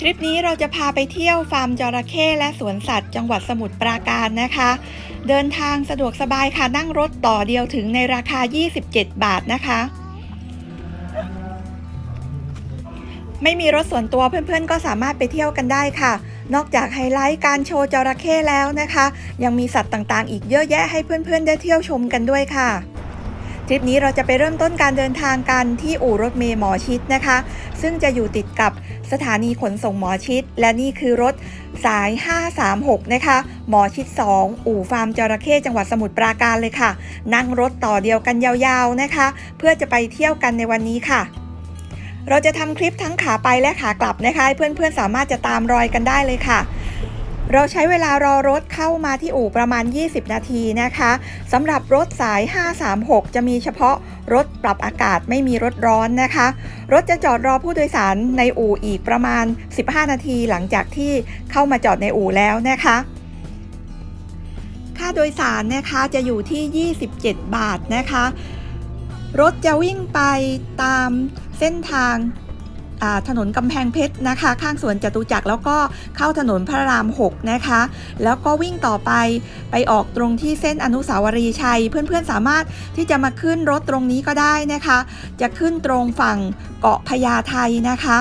ทริปนี้เราจะพาไปเที่ยวฟาร์มจระเข้และสวนสัตว์จังหวัดสมุทรปราการนะคะ เดินทางสะดวกสบายค่ะนั่งรถต่อเดียวถึงในราคา 27 บาทนะคะ ไม่มีรถส่วนตัวเพื่อนๆ ก็สามารถไปเที่ยวกันได้ค่ะ นอกจากไฮไลท์การโชว์จระเข้แล้วนะคะ ยังมีสัตว์ต่างๆ อีกเยอะแยะให้เพื่อนๆ ได้เที่ยวชมกันด้วยค่ะ ทริปนี้เราจะไปเริ่มต้นการเดินทางกันที่อู่รถเมย์หมอชิดนะคะ ซึ่งจะอยู่ติดกับสถานีขนส่งหมอชิด และนี่คือรถสาย 536 นะคะ หมอชิด 2 อู่ฟาร์มจระเข้จังหวัดสมุทรปราการเลยค่ะ นั่งรถต่อเดียวกันยาวๆนะคะ เพื่อจะไปเที่ยวกันในวันนี้ค่ะเราจะทำคลิปทั้งขาไปและขากลับนะคะ ให้เพื่อนๆสามารถจะตามรอยกันได้เลยค่ะ เราใช้เวลารอรถเข้ามาที่อู่ประมาณ 20 นาทีนะคะสำหรับรถสาย 536 จะมีเฉพาะรถปรับอากาศไม่มีรถร้อนนะคะ รถจะจอดรอผู้โดยสารในอู่อีกประมาณ 15 นาทีหลังจากที่เข้ามาจอดในอู่แล้วนะคะค่าโดยสารนะคะจะอยู่ที่ 27 บาทนะคะ รถจะวิ่งไปตามเส้นทาง ถนนกำแพงเพชรนะคะ ข้างสวนจตุจักรแล้วก็เข้าถนนพระราม 6 นะคะ แล้วก็วิ่งต่อไปไปออกตรงที่เส้นอนุสาวรีย์ชัย เพื่อนๆสามารถที่จะมาขึ้นรถตรงนี้ก็ได้นะคะ จะขึ้นตรงฝั่งเกาะพญาไทนะคะ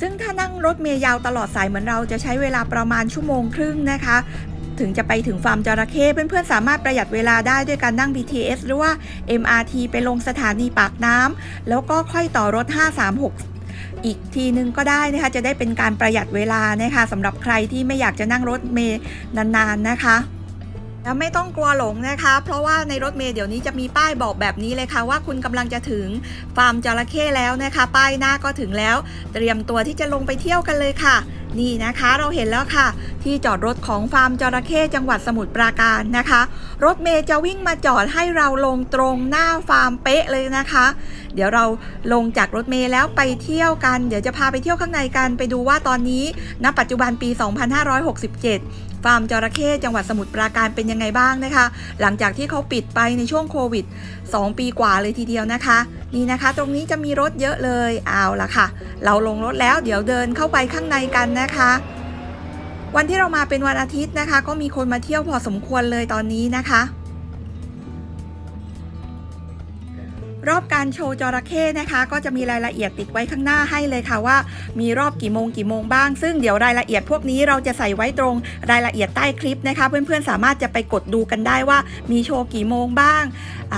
ซึ่งถ้านั่งรถเมล์ยาวตลอดสายเหมือนเราจะใช้เวลาประมาณชั่วโมงครึ่งนะคะ ถึงจะไปถึงฟาร์มจระเข้เพื่อนๆสามารถประหยัดเวลาได้ด้วยการนั่ง BTS หรือว่า MRT ไปลงสถานีปากน้ำแล้วก็ค่อยต่อรถ 536อีกทีนึงก็ได้นะคะจะได้เป็นการประหยัดเวลานะคะสำหรับใครที่ไม่อยากจะนั่งรถเมย์นานๆนะคะ แล้วไม่ต้องกลัวหลงนะคะ เพราะว่าในรถเมล์เดี๋ยวนี้จะมีป้ายบอกแบบนี้เลยค่ะ ว่าคุณกำลังจะถึงฟาร์มจระเข้แล้วนะคะ ป้ายหน้าก็ถึงแล้ว เตรียมตัวที่จะลงไปเที่ยวกันเลยค่ะ นี่นะคะเราเห็นแล้วค่ะ ที่จอดรถของฟาร์มจระเข้จังหวัดสมุทรปราการนะคะ รถเมย์จะวิ่งมาจอดให้เราลงตรงหน้าฟาร์มเป๊ะเลยนะคะ เดี๋ยวเราลงจากรถเมย์แล้วไปเที่ยวกัน เดี๋ยวจะพาไปเที่ยวข้างในกันไปดูว่าตอนนี้ณปัจจุบันปี 2567 ฟาร์มจระเข้จังหวัดสมุทรปราการเป็นยังไงบ้างนะคะ หลังจากที่เขาปิดไปในช่วงโควิด 2 ปีกว่าเลยทีเดียวนะคะ นี่นะคะ ตรงนี้จะมีรถเยอะเลยเอาละค่ะ เราลงรถแล้วเดี๋ยวเดินเข้าไปข้างในกันนะคะวันที่เรามาเป็นวันอาทิตย์นะคะ ก็มีคนมาเที่ยวพอสมควรเลยตอนนี้นะคะ รอบการโชว์จระเข้นะคะ ก็จะมีรายละเอียดติดไว้ข้างหน้าให้เลยค่ะว่า มีรอบกี่โมงกี่โมงบ้าง ซึ่งเดี๋ยวรายละเอียดพวกนี้เราจะใส่ไว้ตรงรายละเอียดใต้คลิปนะคะ เพื่อนๆสามารถจะไปกดดูกันได้ว่า มีโชว์กี่โมงบ้าง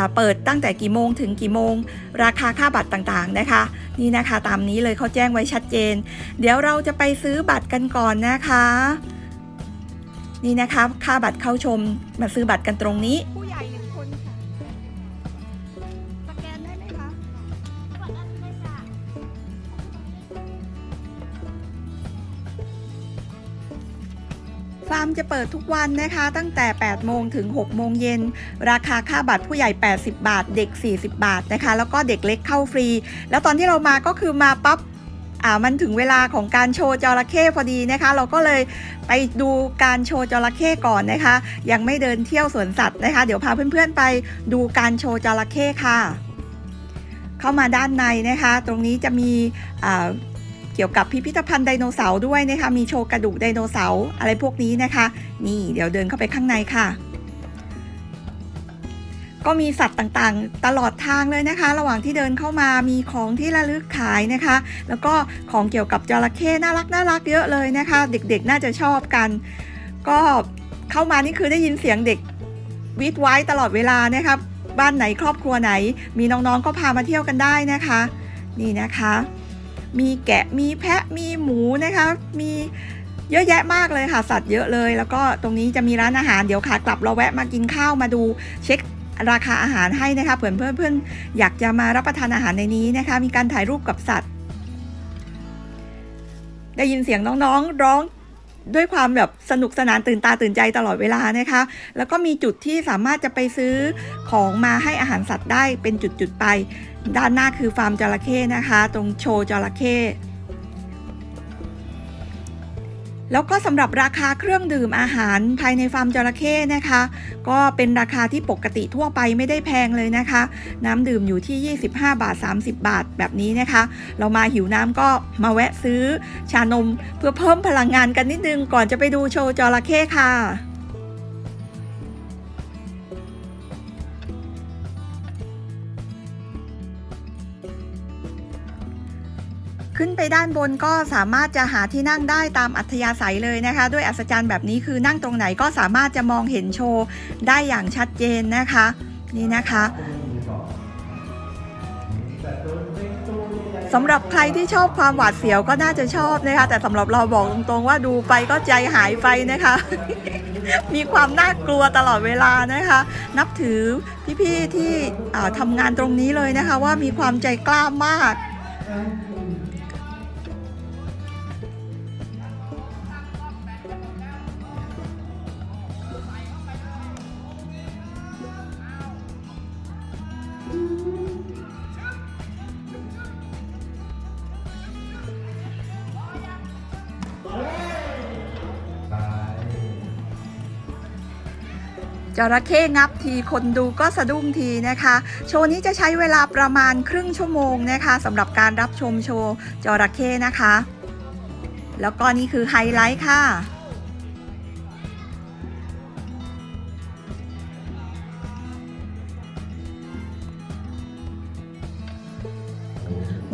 าเปิดตั้งแต่กี่โมงถึงกี่โมง ราคาค่าบัตรต่างๆนะคะ นี่นะคะตามนี้เลยเขาแจ้งไว้ชัดเจน เดี๋ยวเราจะไปซื้อบัตรกันก่อนนะคะ นี่นะคะค่าบัตรเข้าชมมาซื้อบัตรกันตรงนี้ จะเปิดทุกวันนะคะ ตั้งแต่ 8 โมงถึง 6 โมงเย็น ราคาค่าบัตรผู้ใหญ่ 80 บาท เด็ก 40 บาทนะคะ แล้วก็เด็กเล็กเข้าฟรี แล้วตอนที่เรามาก็คือมาปั๊บอ่ามันถึงเวลาของการโชว์จระเข้พอดีนะคะ เราก็เลยไปดูการโชว์จระเข้ก่อนนะคะ ยังไม่เดินเที่ยวสวนสัตว์นะคะ เดี๋ยวพาเพื่อนๆไปดูการโชว์จระเข้ค่ะ เข้ามาด้านในนะคะ ตรงนี้จะมีอ่า เกี่ยวกับพิพิธภัณฑ์ไดโนเสาร์ด้วยนะคะมีโชว์กระดูกไดโนเสาร์อะไรพวกนี้นะคะ นี่เดี๋ยวเดินเข้าไปข้างในค่ะ ก็มีสัตว์ต่างๆ ตลอดทางเลยนะคะ ระหว่างที่เดินเข้ามามีของที่ระลึกขายนะคะ แล้วก็ของเกี่ยวกับจระเข้น่ารักน่ารักเยอะเลยนะคะ เด็กๆน่าจะชอบกัน ก็เข้ามานี่คือได้ยินเสียงเด็กวิดไว้ตลอดเวลานะคะบ้านไหนครอบครัวไหน มีน้องๆก็พามาเที่ยวกันได้นะคะ นี่นะคะ มีแกะมีแพะมีหมูนะคะ มีเยอะแยะมากเลยค่ะ สัตว์เยอะเลย แล้วก็ตรงนี้จะมีร้านอาหารเดี๋ยวขากลับเราแวะมากินข้าวมาดูเช็คราคาอาหารให้นะคะเพื่อนเพื่อนเพื่อนๆอยากจะมารับประทานอาหารในนี้นะคะ มีการถ่ายรูปกับสัตว์ ได้ยินเสียงน้องๆ ร้องด้วยความแบบสนุกสนานตื่นตาตื่นใจตลอดเวลานะคะ แล้วก็มีจุดที่สามารถจะไปซื้อของมาให้อาหารสัตว์ได้เป็นจุดๆไป ด้านหน้าคือฟาร์มจระเข้นะคะ ตรงโชว์จระเข้แล้วก็สำหรับราคาเครื่องดื่มอาหารภายในฟาร์มจระเข้นะคะ ก็เป็นราคาที่ปกติทั่วไปไม่ได้แพงเลยนะคะ น้ำดื่มอยู่ที่ 25 บาท 30 บาทแบบนี้นะคะ เรามาหิวน้ำก็มาแวะซื้อชานมเพื่อเพิ่มพลังงานกันนิดนึงก่อนจะไปดูโชว์จระเข้ค่ะ ขึ้นไปด้านบนก็สามารถจะหาที่นั่งได้ตามอัธยาศัยเลยนะคะ ด้วยอัศจรรย์แบบนี้คือนั่งตรงไหนก็สามารถจะมองเห็นโชว์ได้อย่างชัดเจนนะคะ นี่นะคะสำหรับใครที่ชอบความหวาดเสียวก็น่าจะชอบนะคะ แต่สำหรับเราบอกตรงๆว่าดูไปก็ใจหายไปนะคะ มีความน่ากลัวตลอดเวลานะคะ นับถือพี่ๆที่อ่าทำงานตรงนี้เลยนะคะ ว่ามีความใจกล้ามาก จระเข้งับทีคนดูก็สะดุ้งทีนะคะ โชว์นี้จะใช้เวลาประมาณครึ่งชั่วโมงนะคะสำหรับการรับชมโชว์จระเข้นะคะ แล้วก็นี่คือไฮไลท์ค่ะ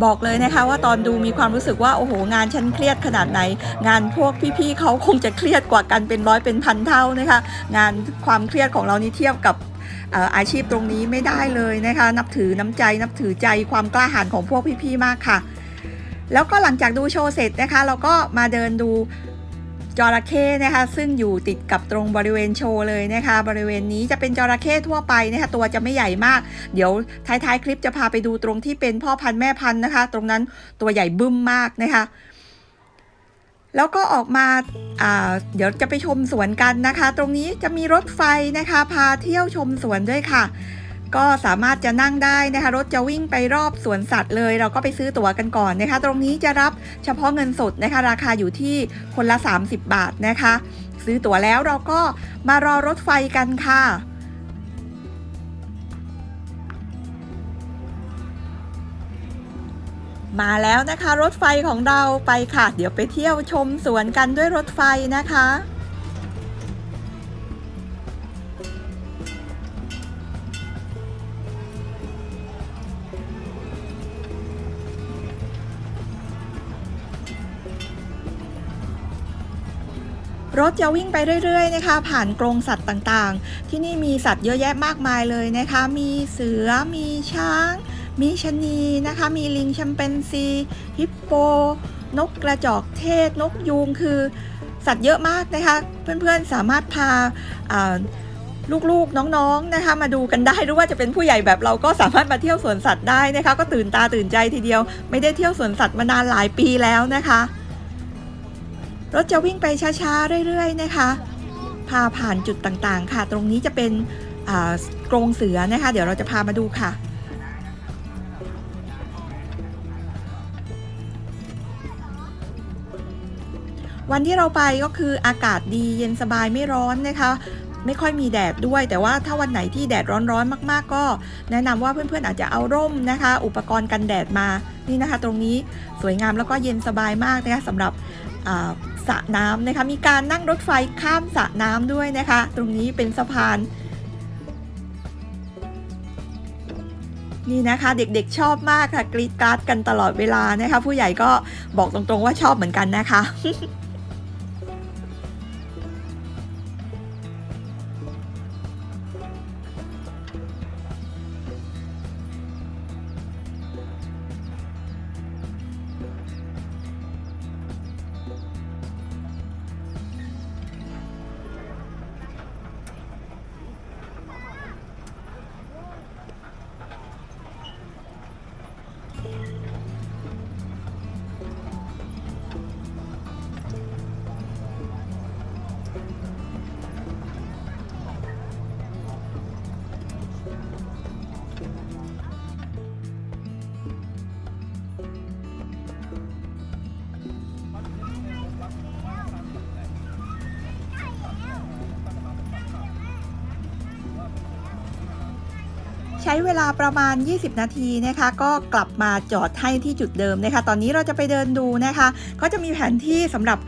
บอกเลยนะคะว่าตอนดูมีความรู้สึกว่าโอ้โหงานฉันเครียดขนาดไหน งานพวกพี่ๆเขาคงจะเครียดกว่ากันเป็นร้อยเป็นพันเท่านะคะ งานความเครียดของเรานี่เทียบกับเอ่ออาชีพตรงนี้ไม่ได้เลยนะคะ นับถือน้ำใจนับถือใจความกล้าหาญของพวกพี่ๆมากค่ะ แล้วก็หลังจากดูโชว์เสร็จนะคะ เราก็มาเดินดู จระเข้นะคะซึ่งอยู่ติดกับตรงบริเวณโชว์เลยนะคะ บริเวณนี้จะเป็นจระเข้ทั่วไปนะคะตัวจะไม่ใหญ่มาก เดี๋ยวท้ายๆ คลิปจะพาไปดูตรงที่เป็นพ่อพันธุ์แม่พันธุ์นะคะ ตรงนั้นตัวใหญ่บึ้มมากนะคะแล้วก็ออกมาอ่าเดี๋ยวจะไปชมสวนกันนะคะ ตรงนี้จะมีรถไฟนะคะ พาเที่ยวชมสวนด้วยค่ะ ก็สามารถจะนั่งได้นะคะรถจะวิ่งไปรอบสวนสัตว์เลย เราก็ไปซื้อตั๋วกันก่อนนะคะ ตรงนี้จะรับเฉพาะเงินสดนะคะ ราคาอยู่ที่คนละ 30 บาทนะคะ ซื้อตั๋วแล้วเราก็มารอรถไฟกันค่ะมาแล้วนะคะ รถไฟของเราไปค่ะ เดี๋ยวไปเที่ยวชมสวนกันด้วยรถไฟนะคะ รถจะวิ่งไปเรื่อยๆนะคะ ผ่านกรงสัตว์ต่างๆ ที่นี่มีสัตว์เยอะแยะมากมายเลยนะคะ มีเสือ มีช้าง มีชะนีนะคะ มีลิงแชมเปญซี ฮิปโป นกกระจอกเทศ นกยูง คือสัตว์เยอะมากนะคะ เพื่อนๆ สามารถพาอ่าลูกๆ น้องๆ นะคะ มาดูกันได้ หรือว่าจะเป็นผู้ใหญ่แบบเราก็สามารถมาเที่ยวสวนสัตว์ได้นะคะ ก็ตื่นตาตื่นใจทีเดียว ไม่ได้เที่ยวสวนสัตว์มานานหลายปีแล้วนะคะ รถจะวิ่งไปช้าๆ เรื่อยๆ นะคะ พาผ่านจุดต่างๆ ค่ะ ตรงนี้จะเป็นกรงเสือนะคะ เดี๋ยวเราจะพามาดูค่ะ วันที่เราไปก็คืออากาศดีเย็นสบายไม่ร้อนนะคะ ไม่ค่อยมีแดดด้วย แต่ว่าถ้าวันไหนที่แดดร้อนๆ มากๆ ก็แนะนำว่าเพื่อนๆอาจจะเอาร่มนะคะ อุปกรณ์กันแดดมา นี่นะคะ ตรงนี้สวยงามแล้วก็เย็นสบายมากนะคะสำหรับ สระน้ำนะคะ มีการนั่งรถไฟข้ามสระน้ำด้วยนะคะ ตรงนี้เป็นสะพาน นี่นะคะเด็กๆชอบมากค่ะ กรีดกราร์ดกันตลอดเวลานะคะ ผู้ใหญ่ก็บอกตรงๆว่าชอบเหมือนกันนะคะ ช้เวลาประมาณ 20 นาทีนะคะ ก็กลับมาจอดให้ที่จุดเดิมนะคะ ตอนนี้เราจะไปเดินดูนะคะ ก็จะมีแผนที่สำหรับ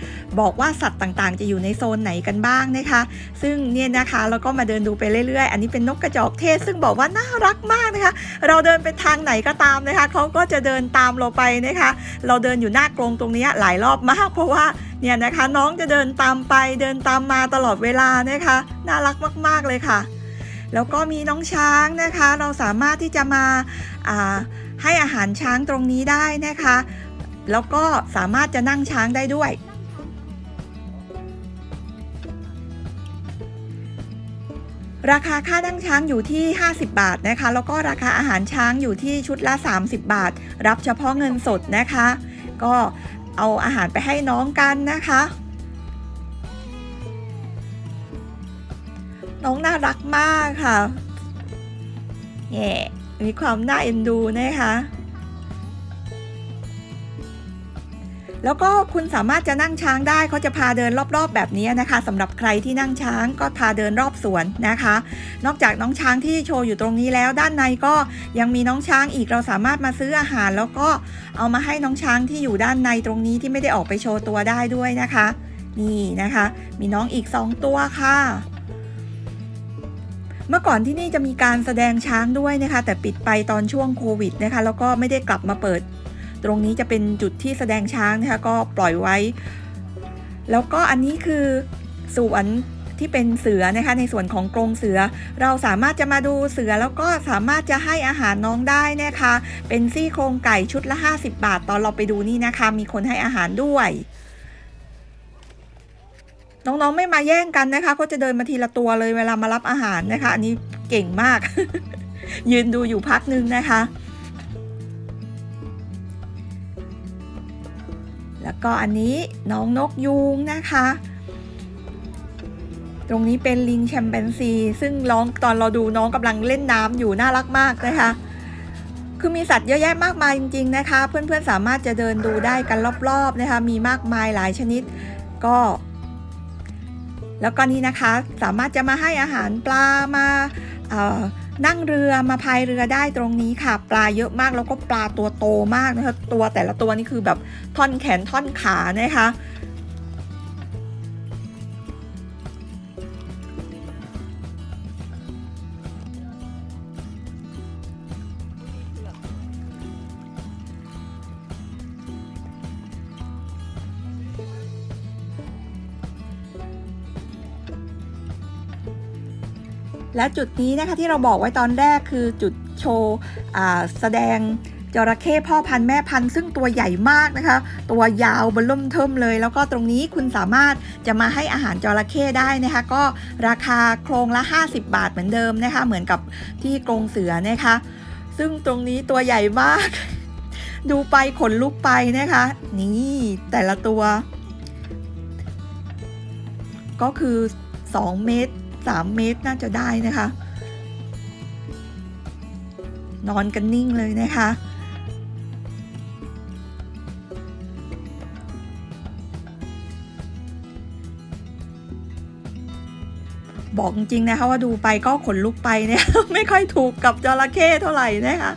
บอกว่าสัตว์ต่างๆ จะอยู่ในโซนไหนกันบ้างนะคะ ซึ่งเนี่ยนะคะเราก็มาเดินดูไปเรื่อยๆ อันนี้เป็นนกกระจอกเทศ ซึ่งบอกว่าน่ารักมากนะคะ เราเดินไปทางไหนก็ตามนะคะเขาก็จะเดินตามเราไปนะคะ เราเดินอยู่หน้ากรงตรงนี้หลายรอบมากเพราะว่าเนี่ยนะคะน้องจะเดินตามไปเดินตามมาตลอดเวลานะคะ น่ารักมาก ๆเลยค่ะ แล้วก็มีน้องช้างนะคะ เราสามารถที่จะมาาให้อาหารช้างตรงนี้ได้นะคะ แล้วก็สามารถจะนั่งช้างได้ด้วย ราคาค่านั่งช้างอยู่ที่ 50 บาทนะคะ แล้วก็ราคาอาหารช้างอยู่ที่ชุดละ 30 บาท รับเฉพาะเงินสดนะคะ ก็เอาอาหารไปให้น้องกันนะคะ น้องน่ารักมากค่ะแง่มีความน่าเอ็นดูนะคะ แล้วก็คุณสามารถจะนั่งช้างได้เขาจะพาเดินรอบๆ แบบนี้นะคะสำหรับใครที่นั่งช้างก็พาเดินรอบสวนนะคะ นอกจากน้องช้างที่โชว์อยู่ตรงนี้แล้ว ด้านในก็ยังมีน้องช้างอีกเราสามารถมาซื้ออาหาร แล้วก็เอามาให้น้องช้างที่อยู่ด้านในตรงนี้ที่ไม่ได้ออกไปโชว์ตัวได้ด้วยนะคะ นี่นะคะ มีน้องอีก 2 ตัวค่ะ เมื่อก่อนที่นี่จะมีการแสดงช้างด้วยนะคะ แต่ปิดไปตอนช่วงโควิดนะคะ แล้วก็ไม่ได้กลับมาเปิด ตรงนี้จะเป็นจุดที่แสดงช้างนะคะ ก็ปล่อยไว้ แล้วก็อันนี้คือสวนที่เป็นเสือนะคะในส่วนของกรงเสือ เราสามารถจะมาดูเสือแล้วก็สามารถจะให้อาหารน้องได้นะคะ เป็นซี่โครงไก่ชุดละ 50 บาท ตอนเราไปดูนี่นะคะ มีคนให้อาหารด้วย น้องๆไม่มาแย่งกันนะคะ ก็จะเดินมาทีละตัวเลยเวลามารับอาหารนะคะ อันนี้เก่งมาก ยืนดูอยู่พักนึงนะคะ แล้วก็อันนี้น้องนกยูงนะคะ ตรงนี้เป็นลิงแชมเปญซี ซึ่งร้องตอนเราดูน้องกำลังเล่นน้ำอยู่น่ารักมากนะคะคือมีสัตว์เยอะแยะมากมายจริง ๆนะคะ เพื่อนๆสามารถจะเดินดูได้กันรอบๆนะคะ มีมากมายหลายชนิด ก็ แล้วก็นี่นะคะสามารถจะมาให้อาหารปลามานั่งเรือมาพายเรือได้ตรงนี้ค่ะ ปลาเยอะมากแล้วก็ปลาตัวโตมากนะคะตัวแต่ละตัวนี่คือแบบท่อนแขนท่อนขานะคะ และจุดนี้นะคะที่เราบอกไว้ตอนแรกคือจุดโชว์แสดงจระเข้พ่อพันธุ์แม่พันธุ์ซึ่งตัวใหญ่มากนะคะ ตัวยาวเบล่มเทิมเลย แล้วก็ตรงนี้คุณสามารถจะมาให้อาหารจระเข้ได้นะคะ ก็ราคาโครงละ 50 บาทเหมือนเดิมนะคะ เหมือนกับที่กรงเสือนะคะ ซึ่งตรงนี้ตัวใหญ่มาก ดูไปขนลุกไปนะคะ นี่แต่ละตัว ก็คือ 2 เมตร 3 เมตรน่าจะได้นะคะ นอนกันนิ่งเลยนะคะ บอกจริงๆนะคะว่าดูไปก็ขนลุกไปเนี่ยไม่ค่อยถูกกับจระเข้เท่าไหร่นะคะ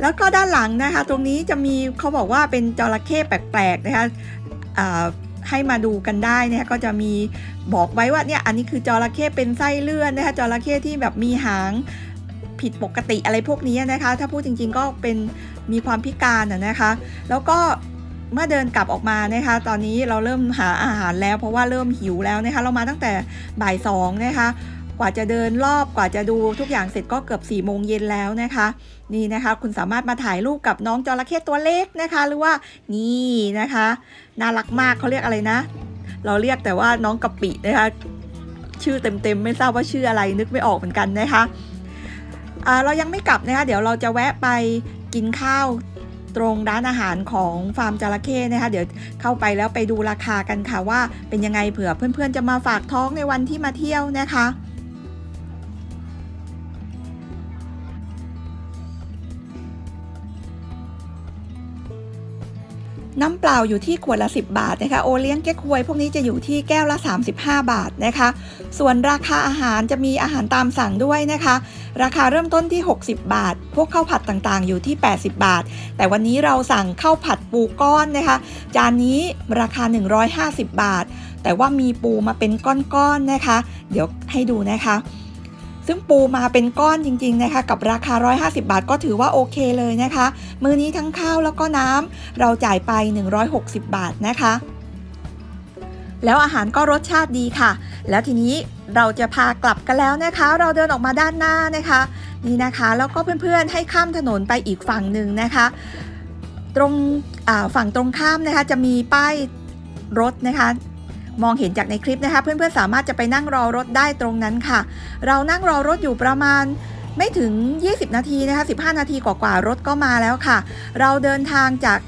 แล้วก็ด้านหลังนะคะ ตรงนี้จะมีเขาบอกว่าเป็นจระเข้แปลกๆนะคะ ให้มาดูกันได้นะคะก็จะมีบอกไว้ว่าเนี่ยอันนี้คือจระเข้เป็นไส้เลื่อนนะคะจระเข้ที่แบบมีหางผิดปกติอะไรพวกนี้นะคะ ถ้าพูดจริงๆก็เป็นมีความพิการนะคะ แล้วก็เมื่อเดินกลับออกมานะคะ ตอนนี้เราเริ่มหาอาหารแล้วเพราะว่าเริ่มหิวแล้วนะคะ เรามาตั้งแต่บ่ายสองนะคะ กว่าจะเดินรอบกว่าจะดูทุกอย่างเสร็จก็เกือบ4ี่โมงเย็นแล้วนะคะ นี่นะคะคุณสามารถมาถ่ายรูปกับน้องจระเข้ตัวเล็กนะคะ หรือว่านี่นะคะ น่ารักมากเขาเรียกอะไรนะ เราเรียกแต่ว่าน้องกะปินะคะชื่อเต็มๆ ไม่ทราบว่าชื่ออะไรนึกไม่ออกเหมือนกันนะคะอ่าเรายังไม่กลับนะคะเดี๋ยวเราจะแวะไปกินข้าวตรงร้านอาหารของฟาร์มจระเข้นะคะ เดี๋ยวเข้าไปแล้วไปดูราคากันค่ะว่าเป็นยังไงเผื่อเพื่อนๆจะมาฝากท้องในวันที่มาเที่ยวนะคะ น้ำเปล่าอยู่ที่ขวดละ 10 บาทนะคะโอเลี้ยงเก๊กฮวย พวกนี้จะอยู่ที่แก้วละ 35 บาทนะคะ ส่วนราคาอาหารจะมีอาหารตามสั่งด้วยนะคะ ราคาเริ่มต้นที่ 60 บาท พวกข้าวผัดต่างๆ อยู่ที่ 80 บาท แต่วันนี้เราสั่งข้าวผัดปูก้อนนะคะ จานนี้ราคา 150 บาท แต่ว่ามีปูมาเป็นก้อนๆนะคะ เดี๋ยวให้ดูนะคะ ซึ่งปูมาเป็นก้อนจริงๆนะคะกับราคา 150 บาทก็ถือว่าโอเคเลยนะคะ มื้อนี้ทั้งข้าวแล้วก็น้ำเราจ่ายไป 160 บาทนะคะ แล้วอาหารก็รสชาติดีค่ะ แล้วทีนี้เราจะพากลับกันแล้วนะคะ เราเดินออกมาด้านหน้านะคะ นี่นะคะ แล้วก็เพื่อนๆให้ข้ามถนนไปอีกฝั่งหนึ่งนะคะ ตรงฝั่งตรงข้ามนะคะจะมีป้ายรถนะคะ มองเห็นจากในคลิปนะคะ เพื่อนๆสามารถจะไปนั่งรอรถได้ตรงนั้นค่ะ เรานั่งรอรถอยู่ประมาณไม่ถึง 20 นาทีนะคะ15 นาทีกว่าๆรถก็มาแล้วค่ะ เราเดินทางจาก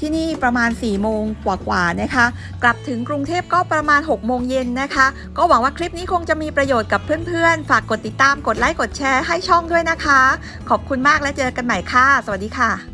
ที่นี่ประมาณ 4 โมงกว่าๆนะคะ กลับถึงกรุงเทพก็ประมาณ 6 โมงเย็นนะคะ ก็หวังว่าคลิปนี้คงจะมีประโยชน์กับเพื่อนๆ ฝากกดติดตาม กดไลค์ กดแชร์ให้ช่องด้วยนะคะ ขอบคุณมากและเจอกันใหม่ค่ะ สวัสดีค่ะ